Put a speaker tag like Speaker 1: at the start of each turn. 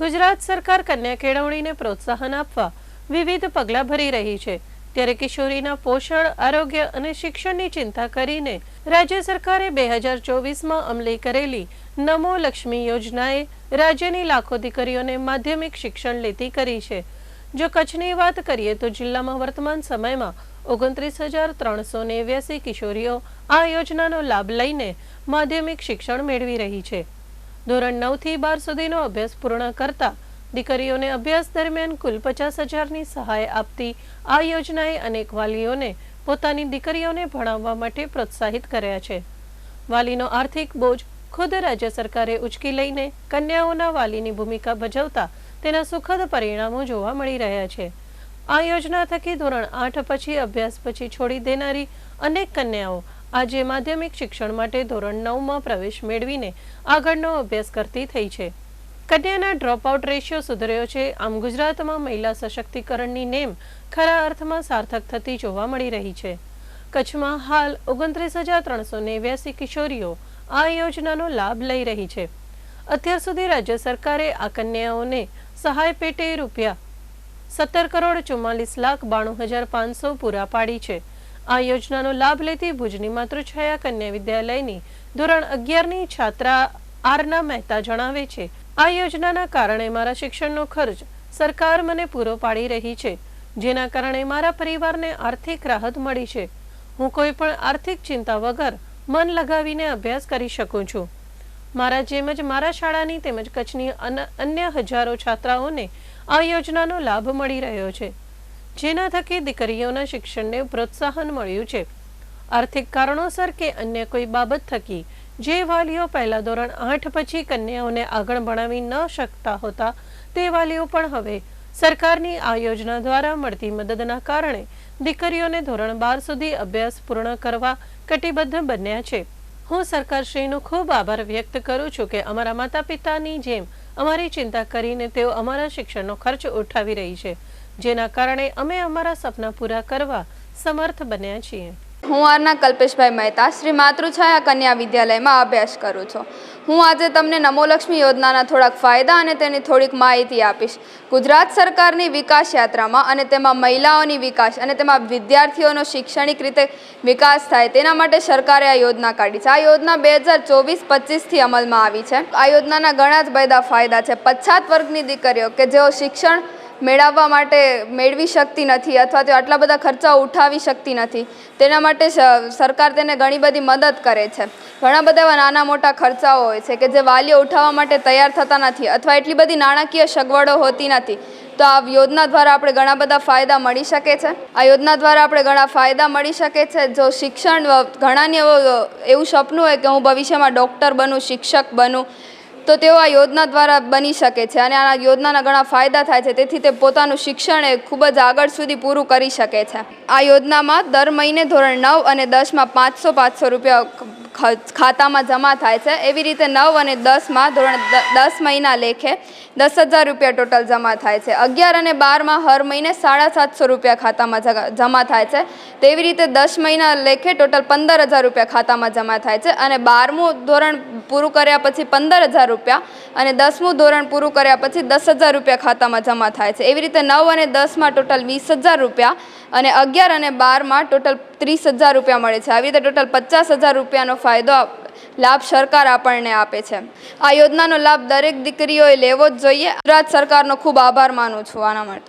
Speaker 1: ગુજરાત સરકાર કન્યા કેળવણીને પ્રોત્સાહન આપવા વિવિધ પગલાં ભરી રહી છે. ત્યારે કિશોરીના પોષણ, આરોગ્ય અને શિક્ષણની ચિંતા કરીને રાજ્ય સરકારે બે હજાર ચોવીસમાં અમલી કરેલી નમો લક્ષ્મી યોજનાએ રાજ્યની લાખો દીકરીઓને માધ્યમિક શિક્ષણ લેતી કરી છે. જો કચ્છની વાત કરીએ તો જિલ્લામાં વર્તમાન સમયમાં ઓગણત્રીસ હજાર ત્રણસો નેવ્યાસી કિશોરીઓ આ યોજનાનો લાભ લઈને માધ્યમિક શિક્ષણ મેળવી રહી છે. ધોરણ નવથી બાર સુધીનો અભ્યાસ પૂર્ણ કરતા દીકરીઓને અભ્યાસ દરમિયાન કુલ પચાસ હજારની સહાય આપતી આ યોજનાએ અનેક વાલીઓને પોતાની દીકરીઓને ભણાવવા માટે પ્રોત્સાહિત કર્યા છે. વાલીનો આર્થિક બોજ ખુદ રાજ્ય સરકારે ઉચકી લઈને કન્યાઓના વાલીની ભૂમિકા ભજવતા તેના સુખદ પરિણામો જોવા મળી રહ્યા છે. આ યોજના થકી ધોરણ આઠ પછી અભ્યાસ પછી છોડી દેનારી અનેક કન્યાઓ આજે માધ્યમિક શિક્ષણ માટે ધોરણ નવમાં પ્રવેશ મેળવીને આગળનો અભ્યાસ કરતી થઈ છે. કન્યાના ડ્રોપઆઉટ રેશિયો સુધર્યો છે. આમ ગુજરાતમાં મહિલા સશક્તિકરણની નેમ ખરા અર્થમાં સાર્થક થતી જોવા મળી રહી છે. કચ્છમાં હાલ ઓગણત્રીસ હજાર ત્રણસો નેવ્યાસી કિશોરીઓ આ યોજનાનો લાભ લઈ રહી છે. અત્યાર સુધી રાજ્ય સરકારે આ કન્યાઓને સહાય પેટે રૂપિયા સત્તર કરોડ ચુમ્માલીસ લાખ બાણું હજાર પાંચસો પૂરા પાડી છે. આ યોજનાનો લાભ લેતી ભુજની માતૃછાયા કન્યા વિદ્યાલયની ધોરણ અગિયારની છાત્રા આરના મહેતા જણાવે છે, આ યોજનાના કારણે મારા શિક્ષણનો ખર્ચ સરકાર મને પૂરો પાડી રહી છે, જેના કારણે મારા પરિવારને આર્થિક રાહત મળી છે. હું કોઈ પણ આર્થિક ચિંતા વગર મન લગાવીને અભ્યાસ કરી શકું છું. મારા જેમ જ મારા શાળાની તેમજ કચ્છની અન્ય હજારો છાત્રાઓને આ યોજનાનો લાભ મળી રહ્યો છે. જેના થકી દીકરીઓના શિક્ષણને પ્રોત્સાહન મળ્યું છે. આર્થિક કારણોસર કે અન્ય કોઈ બાબત થકી, જે વાલીઓ પહેલા ધોરણ આઠ પછી કન્યાઓને આગળ ભણાવી ન શકતા હોતા, તે વાલીઓ પણ હવે સરકારની આ યોજના દ્વારા મળતી મદદના કારણે દીકરીઓને ધોરણ બાર સુધી અભ્યાસ પૂર્ણ કરવા કટિબદ્ધ બન્યા છે. હું સરકારશ્રીનો ખૂબ આભાર વ્યક્ત કરું છું કે અમારા માતા પિતાની જેમ અમારી ચિંતા કરીને તેઓ અમારા શિક્ષણનો ખર્ચ ઉઠાવી રહી છે. જેના કારણે અમે અમારા સપના પૂરા કરવા સમર્થ બન્યા છીએ.
Speaker 2: હું આરના કલ્પેશભાઈ મહેતા, શ્રી માતૃછાયા કન્યા વિદ્યાલયમાં અભ્યાસ કરું છું. હું આજે તમને નમોલક્ષ્મી યોજનાના થોડાક ફાયદા અને તેની થોડીક માહિતી આપીશ. ગુજરાત સરકારની વિકાસ યાત્રામાં અને તેમાં મહિલાઓની વિકાસ અને તેમાં વિદ્યાર્થીઓનો શૈક્ષણિક રીતે વિકાસ થાય તેના માટે સરકારે આ યોજના કાઢી છે. આ યોજના બે હજાર ચોવીસ પચીસથી અમલમાં આવી છે. આ યોજનાના ઘણા જ બધા ફાયદા છે. પછાત વર્ગની દીકરીઓ કે જેઓ શિક્ષણ મેળવવા માટે મેળવી શકતી નથી અથવા તો આટલા બધા ખર્ચાઓ ઉઠાવી શકતી નથી. તેના માટે સરકાર તેને ઘણી બધી મદદ કરે છે. ઘણા બધા એવા નાના મોટા ખર્ચાઓ હોય છે કે જે વાલીઓ ઉઠાવવા માટે તૈયાર થતા નથી અથવા એટલી બધી નાણાકીય સગવડો હોતી નથી. તો આ યોજના દ્વારા આપણે ઘણા બધા ફાયદા મળી શકે છે. આ યોજના દ્વારા આપણે ઘણા ફાયદા મળી શકે છે. જો શિક્ષણ, ઘણાને એવું સપનું હોય કે હું ભવિષ્યમાં ડૉક્ટર બનું, શિક્ષક બનું તો તેઓ આ યોજના દ્વારા બની શકે છે અને આ યોજનાના ઘણા ફાયદા થાય છે. તેથી તે પોતાનું શિક્ષણ એ ખૂબ જ આગળ સુધી પૂરું કરી શકે છે. આ યોજનામાં દર મહિને ધોરણ નવ અને દસમાં પાંચસો પાંચસો રૂપિયા ખાતામાં જમા થાય છે. એવી રીતે નવ અને દસમાં ધોરણ દસ મહિના લેખે દસ હજાર રૂપિયા ટોટલ જમા થાય છે. અગિયાર અને બારમાં હર મહિને સાડા સાતસો રૂપિયા ખાતામાં જમા થાય છે. તેવી રીતે દસ મહિના લેખે ટોટલ પંદર હજાર રૂપિયા ખાતામાં જમા થાય છે અને બારમું ધોરણ પૂરું કર્યા પછી પંદર હજાર રૂપિયા અને દસમું ધોરણ પૂરું કર્યા પછી દસ હજાર રૂપિયા ખાતામાં જમા થાય છે. એવી રીતે નવ અને દસમાં ટોટલ વીસ હજાર રૂપિયા અને અગિયાર અને બારમાં ટોટલ ત્રીસ હજાર રૂપિયા મળે છે. આવી રીતે ટોટલ પચાસ હજાર રૂપિયાનો ફાયદો લાભ સરકાર આપણને આપે છે. આ યોજનાનો લાભ દરેક દીકરીઓએ લેવો જ જોઈએ. ગુજરાત સરકારનો ખૂબ આભાર માનું છું. આના માટે